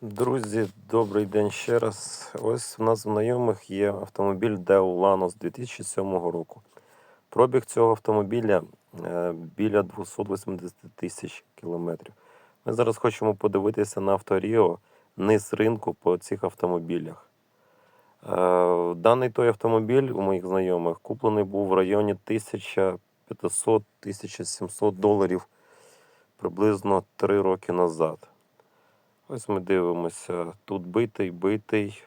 Друзі, добрий день ще раз. Ось у нас в знайомих є автомобіль Deo Lanos 2007 року. Пробіг цього автомобіля е, біля 280 тисяч кілометрів. Ми зараз хочемо подивитися на авторіо низ ринку по цих автомобілях. Е, Даний той автомобіль у моїх знайомих куплений був в районі 1500-1700 доларів приблизно 3 роки назад. Ось ми дивимося. Тут битий, битий.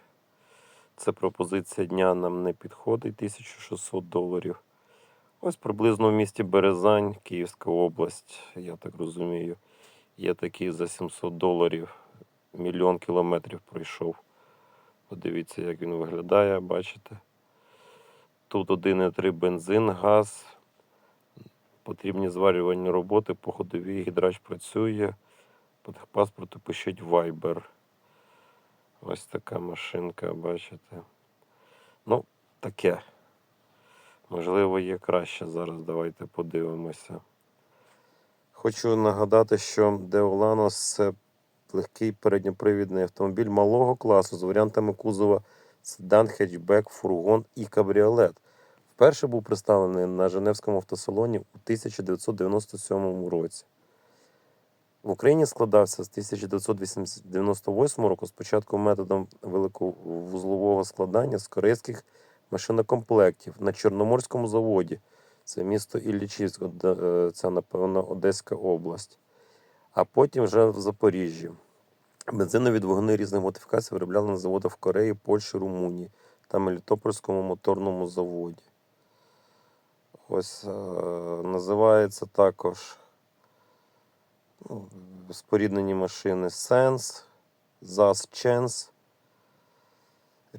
Це пропозиція дня нам не підходить 1600 доларів. Ось приблизно в місті Березань, Київська область, я так розумію. Є такий за 700 доларів. Мільйон кілометрів пройшов. Подивіться, як він виглядає, бачите. Тут 1,3 бензин, газ. Потрібні зварювальні роботи по ходовій гідрач працює. По техпаспорту пишіть Viber. Ось така машинка, бачите. Ну, таке. Можливо, є краще зараз. Давайте подивимося. Хочу нагадати, що Deolanos це легкий передньопривідний автомобіль малого класу з варіантами кузова седан, хетчбек, фургон і кабріолет. Вперше був представлений на Женевському автосалоні у 1997 році. В Україні складався з 1998 року спочатку методом великовузлового складання з корейських машинокомплектів на Чорноморському заводі. Це місто Іллічівськ, е, це, напевно, Одеська область. А потім вже в Запоріжжі. Бензинові двигуни різних модифікацій виробляли на заводах в Кореї, Польщі, Румунії та Мелітопольському моторному заводі. Ось е, називається також споріднені машини Sense, ZAS Chance.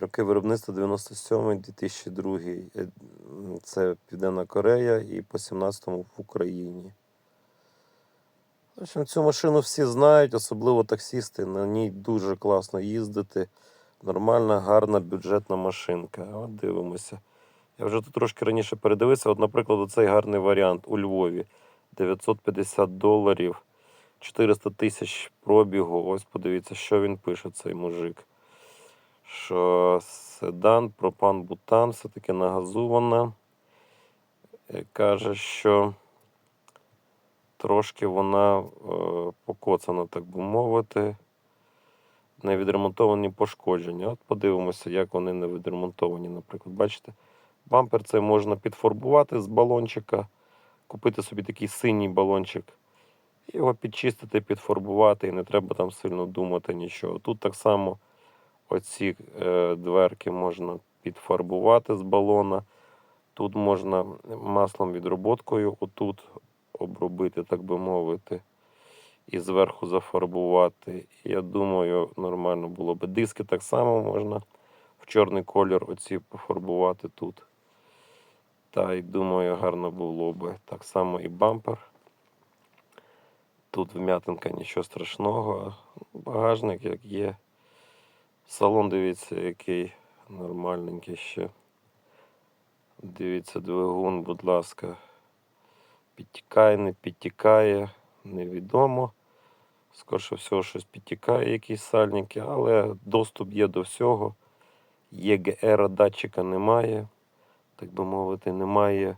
Роки виробництва 97-2002. Е, Це Південна Корея і по 17-му в Україні. В общем, цю машину всі знають, особливо таксісти. На ній дуже класно їздити. Нормальна, гарна бюджетна машинка. От дивимося. Я вже тут трошки раніше передивився. От, наприклад, оцей гарний варіант у Львові. 950 доларів, 400 тисяч пробігу. Ось подивіться, що він пише, цей мужик. Що седан, пропан, бутан, все-таки нагазована. Е, Каже, що трошки вона е, покоцана, так би мовити. Не відремонтовані пошкодження. От подивимося, як вони не відремонтовані. Наприклад, бачите, бампер це можна підфарбувати з балончика, купити собі такий синій балончик, його підчистити, підфарбувати, і не треба там сильно думати нічого. Тут так само оці е, дверки можна підфарбувати з балона. Тут можна маслом відроботкою отут обробити, так би мовити, і зверху зафарбувати. Я думаю, нормально було би. Диски так само можна в чорний колір оці пофарбувати тут. Та й думаю, гарно було би. Так само і бампер. Тут вм'ятинка нічого страшного. Багажник як є. Салон, дивіться, який нормальненький ще. Дивіться, двигун, будь ласка. Підтікає, не підтікає, невідомо. Скорше всього, щось підтікає, якісь сальники, але доступ є до всього. ЄГР датчика немає, так би мовити, немає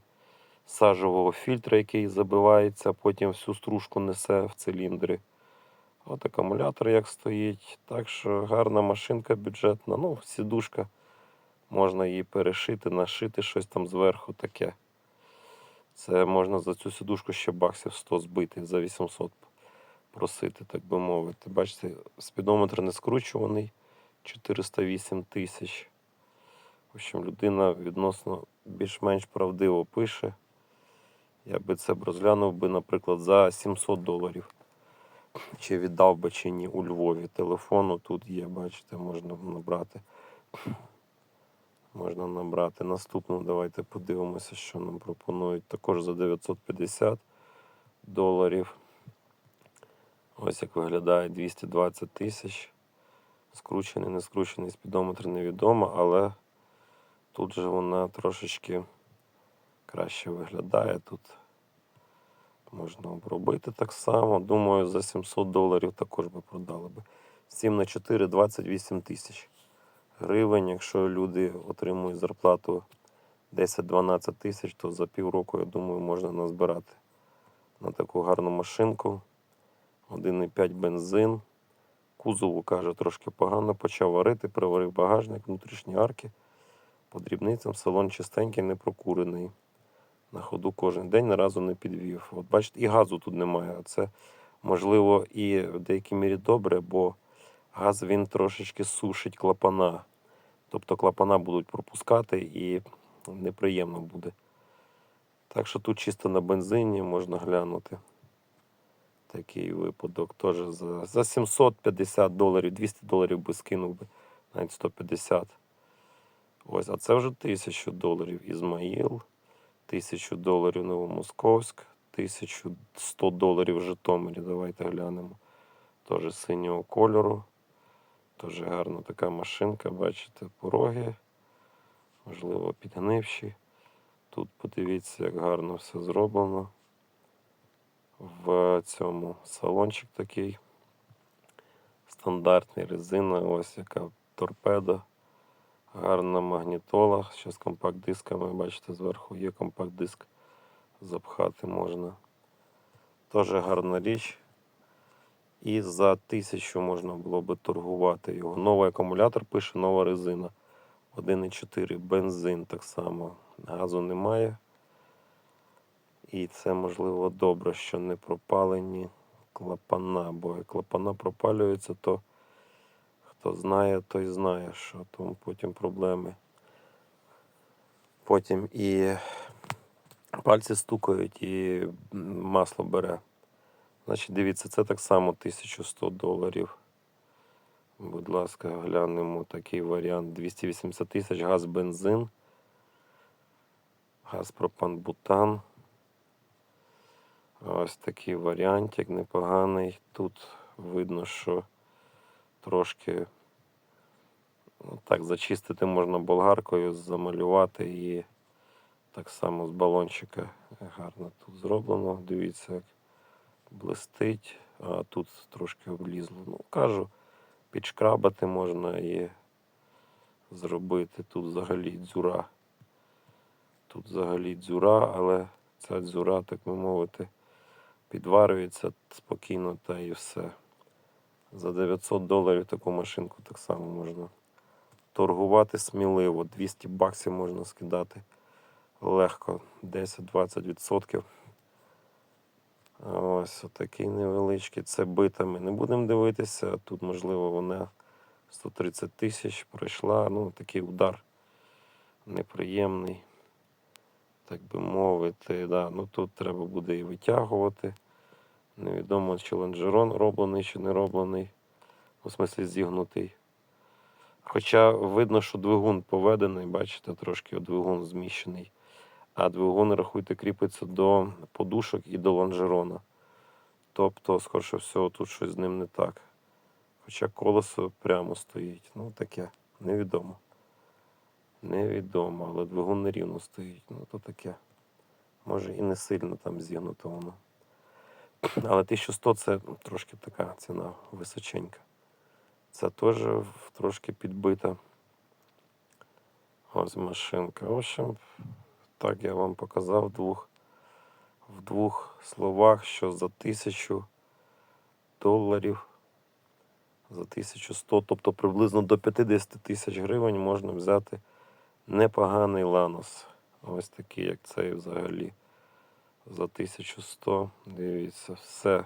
сажового фільтра, який забивається, потім всю стружку несе в циліндри. От акумулятор як стоїть. Так що гарна машинка бюджетна. Ну, сідушка. Можна її перешити, нашити щось там зверху таке. Це можна за цю сідушку ще баксів 100 збити, за 800 просити, так би мовити. Бачите, спідометр не скручуваний 408 тисяч. В общем, людина відносно більш-менш правдиво пише. Я би це б розглянув би, наприклад, за 700 доларів. Чи віддав би чи ні у Львові. Телефону тут є, бачите, можна набрати. Можна набрати наступну. Давайте подивимося, що нам пропонують. Також за 950 доларів. Ось як виглядає 220 тисяч. Скручений, не скручений спідометр невідомо, але тут же вона трошечки краще виглядає. Тут можна обробити так само. Думаю, за 700 доларів також би продали би. 7 на 4 28 тисяч гривень. Якщо люди отримують зарплату 10-12 тисяч, то за півроку, я думаю, можна назбирати на таку гарну машинку. 1,5 бензин. Кузову, каже, трошки погано почав варити, приварив багажник, внутрішні арки. По дрібницям салон чистенький, не прокурений. На ходу кожен день ні разу не підвів. От бачите, і газу тут немає. Це можливо і в деякій мірі добре, бо газ він трошечки сушить клапана. Тобто клапана будуть пропускати і неприємно буде. Так що тут чисто на бензині можна глянути. Такий випадок теж за, за 750 доларів, 200 доларів би скинув би, навіть 150. Ось, а це вже 1000 доларів Ізмаїл, 1000 доларів Новомосковськ, 1100 доларів Житомирі. Давайте глянемо. Теж синього кольору. Теж гарна така машинка, бачите, пороги, можливо, підгнивші. Тут подивіться, як гарно все зроблено. В цьому салончик такий стандартний резина, ось яка торпеда, гарна магнітола. Ще з компакт-дисками, бачите, зверху є компакт-диск, запхати можна. Теж гарна річ. І за тисячу можна було би торгувати його. Новий акумулятор пише нова резина. 1,4 бензин так само. Газу немає. І це можливо добре, що не пропалені клапана. Бо як клапана пропалюються, то хто знає, той знає, що тому потім проблеми. Потім і пальці стукають, і масло бере. Значить, дивіться, це так само 1100 доларів. Будь ласка, глянемо такий варіант. 280 тисяч газ бензин. Газ пропан бутан. Ось такий варіантик непоганий. Тут видно, що трошки ну, так зачистити можна болгаркою, замалювати і так само з балончика гарно тут зроблено. Дивіться, як блистить, а тут трошки облізло. Ну, кажу, підшкрабати можна і зробити. Тут взагалі дзюра. Тут взагалі дзюра, але ця дзюра, так би мовити, підварюється спокійно та і все. За 900 доларів таку машинку так само можна торгувати сміливо. 200 баксів можна скидати легко, 10-20%. Ось такий невеличкий. Це битами. Не будемо дивитися. Тут, можливо, вона 130 тисяч пройшла. Ну, такий удар неприємний, так би мовити. Да. Ну, тут треба буде і витягувати. Невідомо, чи лонжерон роблений, чи не роблений. У смислі зігнутий. Хоча видно, що двигун поведений, бачите, трошки двигун зміщений. А двигун, рахуйте, кріпиться до подушок і до лонжерона. Тобто, скорше всього, тут щось з ним не так. Хоча колесо прямо стоїть. Ну, таке, невідомо. Невідомо, але двигун нерівно стоїть. Ну, то таке. Може і не сильно там зігнуто воно. Але 1100 це трошки така ціна височенька. Це теж трошки підбита. Ось машинка. В общем, так я вам показав двох, в двох словах, що за тисячу доларів, за 1100, тобто приблизно до 50 тисяч гривень можна взяти непоганий ланос. Ось такий, як цей взагалі. За 1100. Дивіться, все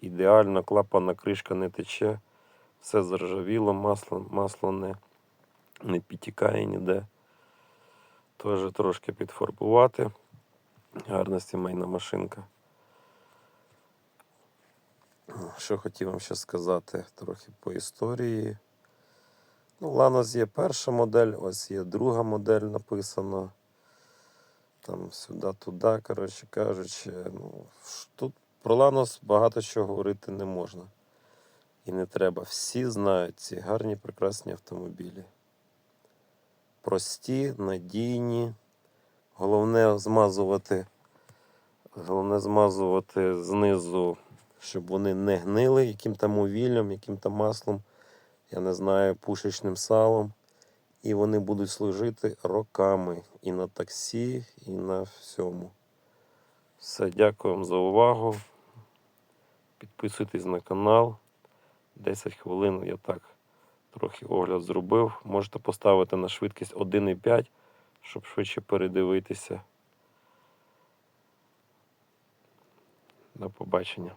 ідеально, клапана кришка не тече, все заржавіло, масло, масло не, не підтікає ніде. Теж трошки підфарбувати. Гарна сімейна машинка. Що хотів вам ще сказати трохи по історії. Ну, Ланос є перша модель, ось є друга модель написано. Там сюди-туди, коротше кажучи. Ну, тут про Ланос багато чого говорити не можна. І не треба. Всі знають ці гарні, прекрасні автомобілі. Прості, надійні. Головне змазувати, головне змазувати знизу щоб вони не гнили яким там вугіллям, яким там маслом, я не знаю, пушечним салом. І вони будуть служити роками і на таксі, і на всьому. Все, дякую вам за увагу. Підписуйтесь на канал. 10 хвилин я так трохи огляд зробив. Можете поставити на швидкість 1,5, щоб швидше передивитися. До побачення.